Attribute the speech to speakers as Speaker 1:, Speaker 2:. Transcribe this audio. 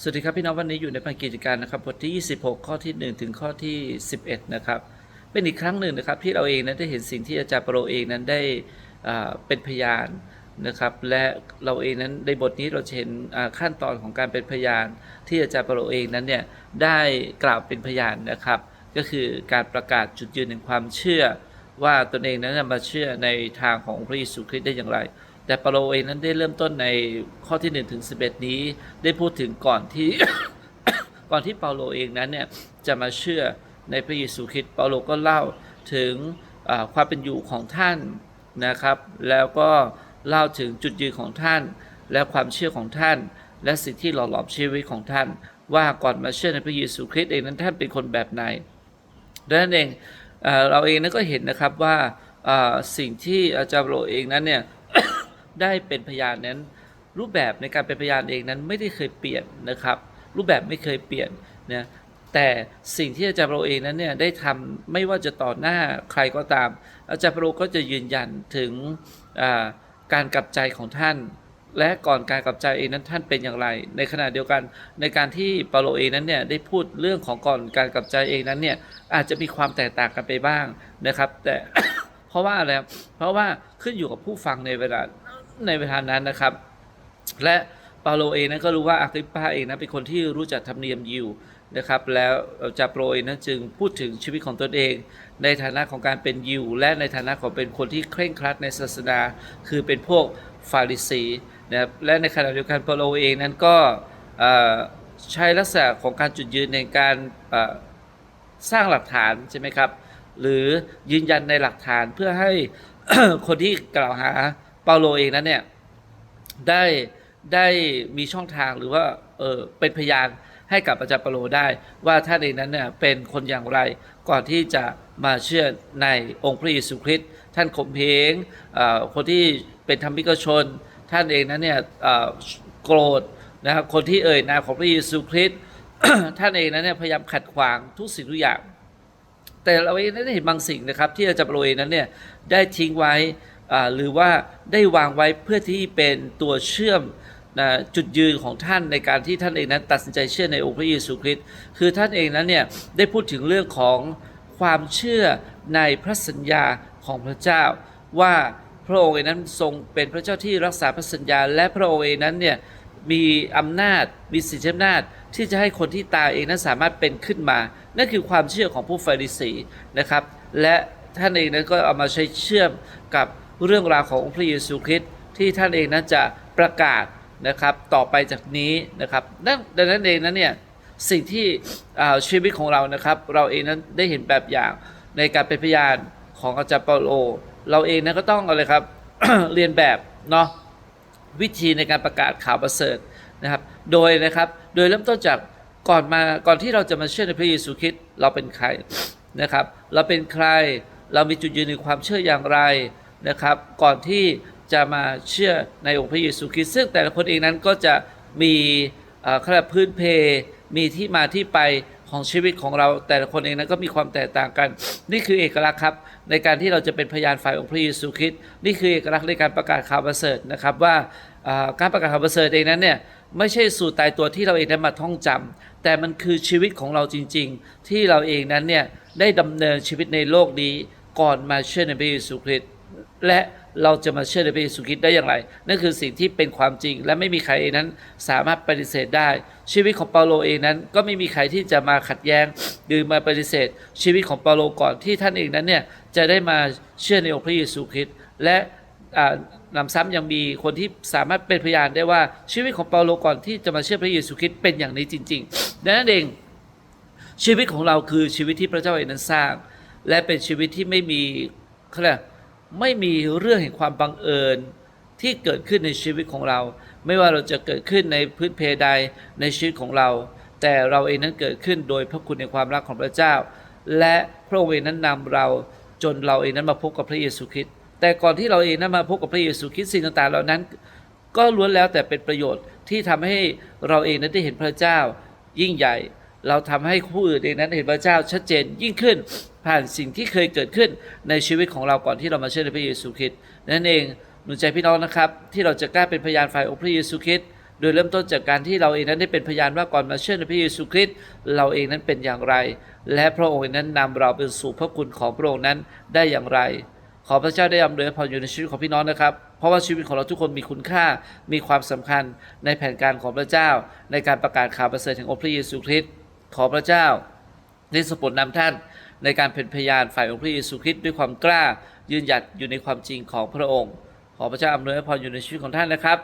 Speaker 1: สวัสดีครับพี่น้องวันนี้อยู่ในพันกิจการนะครับบทที่ 26 ข้อที่ 1 ถึงข้อที่ 11 นะครับ เป็นอีกครั้งหนึ่งนะครับที่เราเองนั้นได้เห็นสิ่งที่อาจารย์เปโรเองนั้นได้เป็นพยานนะครับและเราเองนั้นในบทนี้เราเห็นขั้นตอนของการเป็นพยาน ที่อาจารย์เปโรเองนั้นเนี่ยได้กล่าวเป็นพยานนะครับ ก็คือการประกาศจุดยืนแห่งความเชื่อว่าตนเองนั้นมาเชื่อในทางของพระเยซูคริสต์ได้อย่างไร แต่เปาโลเองนั้นได้เริ่มต้นในข้อที่ 1 ถึง 11 นี้ ได้พูดถึงก่อนที่ ก่อนที่เปาโลเองนั้นเนี่ยจะมาเชื่อในพระเยซูคริสต์เปาโลก็เล่าถึงความเป็นอยู่ของท่านนะครับ แล้วก็เล่าถึงจุดยืนของท่าน และความเชื่อของท่าน และสิ่งที่หล่อหลอมชีวิตของท่าน ว่าก่อนมาเชื่อในพระเยซูคริสต์เองนั้นท่านเป็นคนแบบไหนดังนั้นเองเราเองนั้นก็เห็นนะครับว่าสิ่งที่อาจารย์โรเองนั้นเนี่ย ได้เป็นพยานนั้น รูปแบบในการเป็นพยานเองนั้นไม่ได้เคยเปลี่ยนนะครับ รูปแบบไม่เคยเปลี่ยนนะแต่สิ่งที่อาจารย์โรเองนั้นเนี่ยได้ทำไม่ว่าจะต่อหน้าใครก็ตาม อาจารย์โรก็จะยืนยันถึงการกลับใจของท่าน และก่อนการกลับใจเองนั้นท่านเป็นอย่างไร ในขณะเดียวกันในการที่เปาโลเองนั้นเนี่ยได้พูดเรื่องของก่อนการกลับใจเองนั้นเนี่ยอาจจะมีความแตกต่างกันไปบ้างนะครับ แต่เพราะว่าอะไรครับเพราะว่าขึ้นอยู่กับผู้ฟังในเวลา ในเวลานั้นนะครับ และเปาโลเองนั้นก็รู้ว่าอาคริปปาเองนั้นเป็นคนที่รู้จักธรรมเนียมยิวนะครับ แล้วจาโปรเองนั้นจึงพูดถึงชีวิตของตนเอง ในฐานะของการเป็นยิว และในฐานะของเป็นคนที่เคร่งครัดในศาสนา คือเป็นพวกฟาริสีนะครับและในขณะเดียวกันเปาโลเองนั้นก็ใช้ลักษณะของการจุดยืนในการสร้างหลักฐานใช่ไหมครับ หรือยืนยันในหลักฐานเพื่อให้คนที่กล่าวหา เปาโลเองนั้นเนี่ยได้ได้มีช่องทางหรือว่าเออเป็นพยานให้กับอาจารย์เปาโลได้ว่าท่านเองนั้นเนี่ยเป็นคนอย่างไรก่อนที่จะมาเชื่อในองค์พระเยซูคริสต์ท่านข่มเหงอ่อคนที่เป็นธรรมิกชน ท่านเองนั้นเนี่ยโกรธนะครับคนที่เอ่ยนามของพระเยซูคริสต์ท่านเองนั้นเนี่ยพยายามขัดขวางทุกสิ่งทุกอย่าง แต่เราเองได้นเห็นบางสิ่งนะครับ ที่อาจารย์โปรยนั้นเนี่ยได้ทิ้งไว้ หรือว่าได้วางไว้เพื่อที่เป็นตัวเชื่อมนะจุดยืนของท่านในการที่ท่านเองนั้นตัดสินใจเชื่อในองค์พระเยซูคริสต์คือท่านเองนั้นเนี่ยได้พูดถึงเรื่องของความเชื่อในพระสัญญาของพระเจ้า ว่าพระองค์เองนั้นทรงเป็นพระเจ้าที่รักษาพระสัญญา และพระองค์เองนั้นเนี่ยมีอำนาจมีสิทธิอำนาจที่จะให้คนที่ตายเองนั้นสามารถเป็นขึ้นมา นั่นคือความเชื่อของผู้ฟาริสีนะครับ และท่านเองนั้นก็เอามาใช้เชื่อมกับ เรื่องราวขององค์พระเยซูคริสต์ที่ท่านเองนั้นจะประกาศนะครับต่อไปจากนี้นะครับนั่นดังนั้นเองนั้นเนี่ยสิ่งที่ชีวิตของเรานะครับ เราเองนั้นได้เห็นแบบอย่างในการเป็นพยานของอาจารย์เปาโล เราเองนั้นก็ต้องอะไรครับเรียนแบบเนาะวิธีในการประกาศข่าวประเสริฐนะครับ โดยนะครับโดยเริ่มต้นจากก่อนมาก่อนที่เราจะมาเชื่อในพระเยซูคริสต์เราเป็นใครนะครับ เราเป็นใครเรามีจุดยืนในความเชื่ออย่างไร นะครับ ก่อนที่จะมาเชื่อในองค์พระเยซูคริสต์ซึ่งแต่ละคนเองนั้นก็จะมีขาเรียกพื้นเพ มีที่มาที่ไปของชีวิตของเราแต่ละคนเองนั้นก็มีความแตกต่างกัน นี่คือเอกลักษณ์ครับ ในการที่เราจะเป็นพยานฝ่ายองค์พระเยซูคริสต์นี่คือเอกลักษณ์ในการประกาศข่าวประเสริฐนะครับว่าการประกาศข่าวประเสริฐเองนั้นเนี่ยไม่ใช่สูตรตายตัวที่เราเองได้มาท่องจำแต่มันคือชีวิตของเราจริง ๆ ที่เราเองนั้นเนี่ยได้ดำเนินชีวิตในโลกนี้ก่อนมาเชื่อในพระเยซูคริสต์ และเราจะมาเชื่อในพระเยซูคริสต์ได้อย่างไร นั่นคือสิ่งที่เป็นความจริง และไม่มีใครนั้นสามารถปฏิเสธได้ ชีวิตของเปาโลเองนั้น ก็ไม่มีใครที่จะมาขัดแย้งหรือมาปฏิเสธ ชีวิตของเปาโลก่อนที่ท่านเองนั้นเนี่ยจะได้มาเชื่อในองค์พระเยซูคริสต์และนำซ้ำยังมีคนที่สามารถเป็นพยานได้ว่าชีวิตของเปาโลก่อนที่จะมาเชื่อพระเยซูคริสต์เป็นอย่างนี้จริงๆดังนั้นเองชีวิตของเราคือชีวิตที่พระเจ้าเองนั้นสร้าง และเป็นชีวิตที่ไม่มีเขาเรียก ไม่มีเรื่องแห่งความบังเอิญที่เกิดขึ้นในชีวิตของเรา ไม่ว่าเราจะเกิดขึ้นในพื้นเพใดในชีวิตของเรา แต่เราเองนั้นเกิดขึ้นโดยพระคุณในความรักของพระเจ้า และพระองค์เองนั้นนำเราจนเราเองนั้นมาพบกับพระเยซูคริสต์แต่ก่อนที่เราเองนั้นมาพบกับพระเยซูคริสต์สิ่งต่างๆเหล่านั้น ก็ล้วนแล้วแต่เป็นประโยชน์ที่ทำให้เราเองนั้นได้เห็นพระเจ้ายิ่งใหญ่ เราทำให้ผู้อื่นเองนั้นเห็นพระเจ้าชัดเจนยิ่งขึ้นผ่านสิ่งที่เคยเกิดขึ้นในชีวิตของเราก่อนที่เรามาเชื่อในพระเยซูคริสต์นั่นเองหนุนใจพี่น้องนะครับ ที่เราจะกล้าเป็นพยานฝ่ายองค์พระเยซูคริสต์โดยเริ่มต้นจากการที่เราเองนั้นได้เป็นพยานว่าก่อนมาเชื่อในพระเยซูคริสต์เราเองนั้นเป็นอย่างไร และพระองค์นั้นนำเราไปสู่พระคุณของพระองค์นั้นได้อย่างไร ขอพระเจ้าได้อำนวยพรอยู่ในชีวิตของพี่น้องนะครับ เพราะว่าชีวิตของเราทุกคนมีคุณค่ามีความสำคัญในแผนการของพระเจ้า ในการประกาศข่าวประเสริฐแห่งองค์พระเยซูคริสต์ ขอพระเจ้าได้สปดนำท่านในการเป็นพยานฝ่ายองค์พระเยซูคริสต์ด้วยความกล้ายืนหยัดอยู่ในความจริงของพระองค์ ขอพระเจ้าอำนวยพรอยู่ในชีวิตของท่านนะครับ